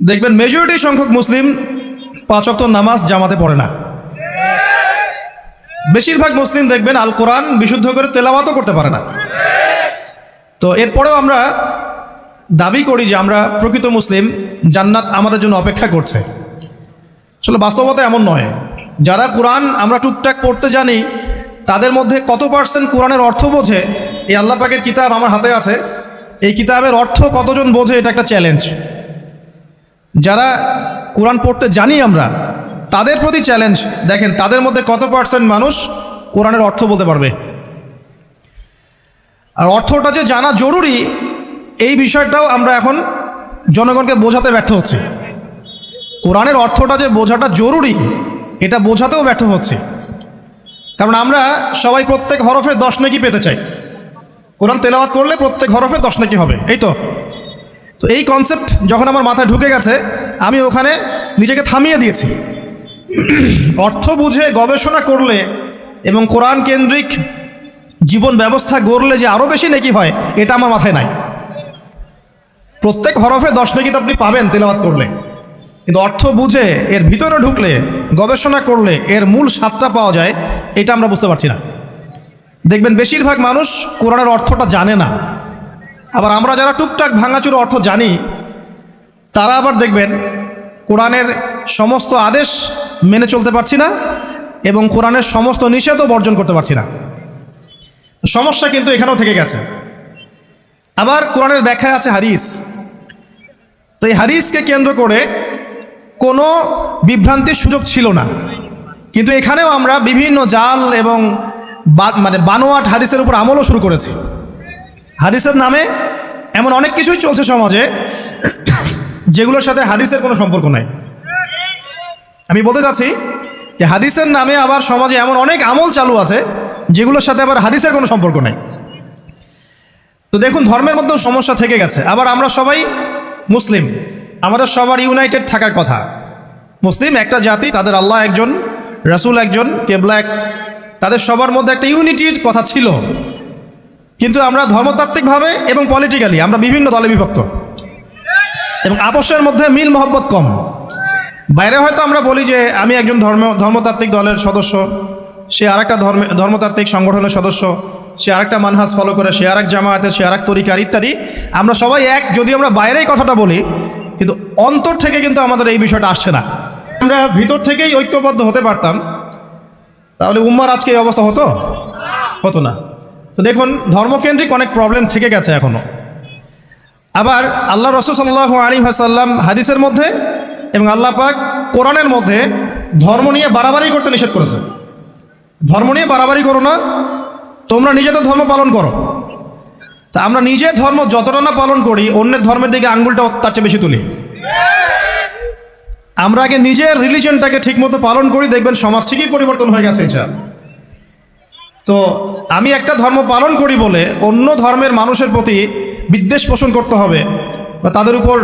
দেখবেন মেজরিটি সংখ্যক মুসলিম পাঁচ ওয়াক্ত নামাজ জামাতে পড়ে না। বেশিরভাগ মুসলিম দেখবেন আল কোরআন বিশুদ্ধ করে তেলাওয়াতও করতে পারে না। তো এরপরেও আমরা দাবি করি যে আমরা প্রকৃত মুসলিম, জান্নাত আমাদের জন্য অপেক্ষা করছে। আসলে বাস্তবতা এমন নয়। যারা কোরআন আমরা টুকটাক পড়তে জানি, তাদের মধ্যে কত পার্সেন্ট কোরআনের অর্থ বোঝে, এই আল্লাহ পাকের কিতাব আমার হাতে আছে। এই কিতাবের অর্থ কতজন বোঝে, এটা একটা চ্যালেঞ্জ যারা কোরআন পড়তে জানি আমরা, তাদের প্রতি চ্যালেঞ্জ দেখেন তাদের মধ্যে কত পার্সেন্ট মানুষ কোরআনের অর্থ বলতে পারবে? আর অর্থটা যে জানা জরুরি, এই বিষয়টাও আমরা এখন জনগণকে বোঝাতে ব্যর্থ হচ্ছি। কোরআনের অর্থটা যে বোঝাটা জরুরি, এটা বোঝাতেও ব্যর্থ হচ্ছে। কারণ আমরা সবাই প্রত্যেক হরফে দশ নাকি পেতে চাই। কোরআন তেলাওয়াত করলে প্রত্যেক হরফে দশ নাকি হবে, এই তো? তো এই কনসেপ্ট যখন আমার মাথায় ঢুকে গেছে, আমি ওখানে নিজেকে থামিয়ে দিয়েছি। অর্থ বুঝে গবেষণা করলে এবং কোরআন কেন্দ্রিক জীবন ব্যবস্থা গড়লে যে আরও বেশি নাকি হয়, এটা আমার মাথায় নাই। প্রত্যেক হরফে দশ নেকি আপনি পাবেন তেলাওয়াত করলে। কিন্তু অর্থ বুঝে এর ভিতরে ঢুকলে, গবেষণা করলে এর মূল স্বাদটা পাওয়া যায়, এটা আমরা বুঝতে পারছি না। দেখবেন বেশিরভাগ মানুষ কোরআনের অর্থটা জানে না। আবার আমরা যারা টুকটাক ভাঙাচুর অর্থ জানি, তারা আবার দেখবেন কোরআনের সমস্ত আদেশ মেনে চলতে পারছি না এবং কোরআনের সমস্ত নিষেধও বর্জন করতে পারছি না। সমস্যা কিন্তু এখানেও থেকে গেছে। আবার কোরআনের ব্যাখ্যায় আছে হাদিস। তো এই হাদিসকে কেন্দ্র করে কোনো বিভ্রান্তির সুযোগ ছিল না। কিন্তু এখানেও আমরা বিভিন্ন জাল এবং মানে বানোয়াট হাদিসের উপর আমলও শুরু করেছি। হাদিসের নামে এমন অনেক কিছুই চলছে সমাজে যেগুলোর সাথে হাদিসের কোনো সম্পর্ক নাই। আমি বলতে চাচ্ছি যে হাদিসের নামে আবার সমাজে এমন অনেক আমল চালু আছে যেগুলোর সাথে আবার হাদিসের কোনো সম্পর্ক নেই। তো দেখুন, ধর্মের মধ্যেও সমস্যা থেকে গেছে। আবার আমরা সবাই মুসলিম। আমাদের সবার ইউনাইটেড থাকার কথা। মুসলিম একটা জাতি, তাদের আল্লাহ একজন, রাসূল একজন, কেবলা এক তাদের সবার মধ্যে একটা ইউনিটির কথা ছিল। কিন্তু আমরা ধর্মতাত্ত্বিকভাবে এবং পলিটিক্যালি আমরা বিভিন্ন দলে বিভক্ত। এবং আপসের মধ্যে মিল মহব্বত কম। বাইরে হয়তো আমরা বলি যে আমি একজন ধর্ম, ধর্মতাত্ত্বিক দলের সদস্য, সে আরেকটা ধর্মে, ধর্মতাত্ত্বিক সংগঠনের সদস্য, সে আরেকটা মানহাজ ফলো করে, সে আর এক জামায়াতের, সে আর এক তরিকার ইত্যাদি। আমরা সবাই এক যদি আমরা বাইরেই কথাটা বলি, কিন্তু অন্তর থেকে কিন্তু আমাদের এই বিষয়টা আসছে না। আমরা ভিতর থেকেই ঐক্যবদ্ধ হতে পারতাম। তাহলে উম্মার আজকে এই অবস্থা হতো? হতো না। তো দেখুন, ধর্মকেন্দ্রিক অনেক প্রবলেম থেকে গেছে এখনও আবার আল্লাহ রসুল সাল্লাহ আলী হাসাল্লাম হাদিসের মধ্যে এবং আল্লাহ পাক কোরআনের মধ্যে ধর্ম নিয়ে বাড়াবাড়ি করতে নিষেধ করেছে ধর্ম নিয়ে বাড়াবাড়ি করো না, তোমরা নিজেদের ধর্ম পালন করো। তা আমরা নিজের ধর্ম যতটা না পালন করি, অন্যের ধর্মের দিকে আঙ্গুলটা তার চেয়ে বেশি তুলি। আমরা আগে নিজের রিলিজনটাকে ঠিকমতো পালন করি, দেখবেন সমাজ ঠিকই পরিবর্তন হয়ে গেছে এটা তো আমি একটা ধর্ম পালন করি বলে অন্য ধর্মের মানুষের প্রতি বিদ্বেষ পোষণ করতে হবে বা তাদের উপর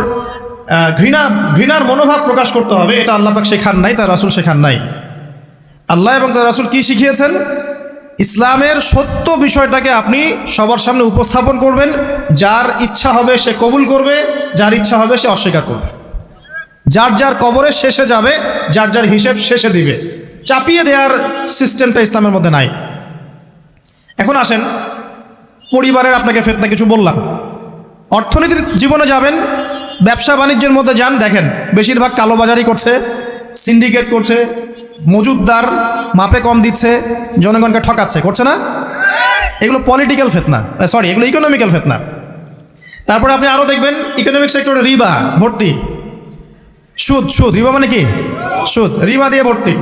ঘৃণা, ঘৃণার মনোভাব প্রকাশ করতে হবে, এটা আল্লাহ পাক শেখান নাই, তার রাসুল শেখান নাই। আল্লাহ এবং তার রাসুল কি শিখিয়েছেন? ইসলামের সত্য বিষয়টাকে আপনি সবার সামনে উপস্থাপন করবেন, যার ইচ্ছা হবে সে কবুল করবে, যার ইচ্ছা হবে সে অস্বীকার করবে। যার যার কবরের শেষে যাবে, যার যার হিসেব শেষে দিবে। চাপিয়ে দেওয়ার সিস্টেমটা ইসলামের মধ্যে নাই। এখন আসেন, পরিবারের আপনাকে ফেতনা কিছু বললাম। অর্থনীতির জীবনে যাবেন, ব্যবসা বাণিজ্যের মধ্যে যান, দেখেন, বেশিরভাগ কালোবাজারি করছে সিন্ডিকেট করছে মজুদদার মাপে কম দিচ্ছে, জনগণকে ঠকাচ্ছে, করছে না? এগুলো পলিটিক্যাল ফেতনা সরি এগুলো ইকোনমিক্যাল ফেতনা। তারপরে আপনি আরও দেখবেন ইকোনমিক সেক্টরে রিবা, ভর্তি। সুদ সুদ, রিবা মানে কি? সুদ, রিবা দিয়ে ভর্তি।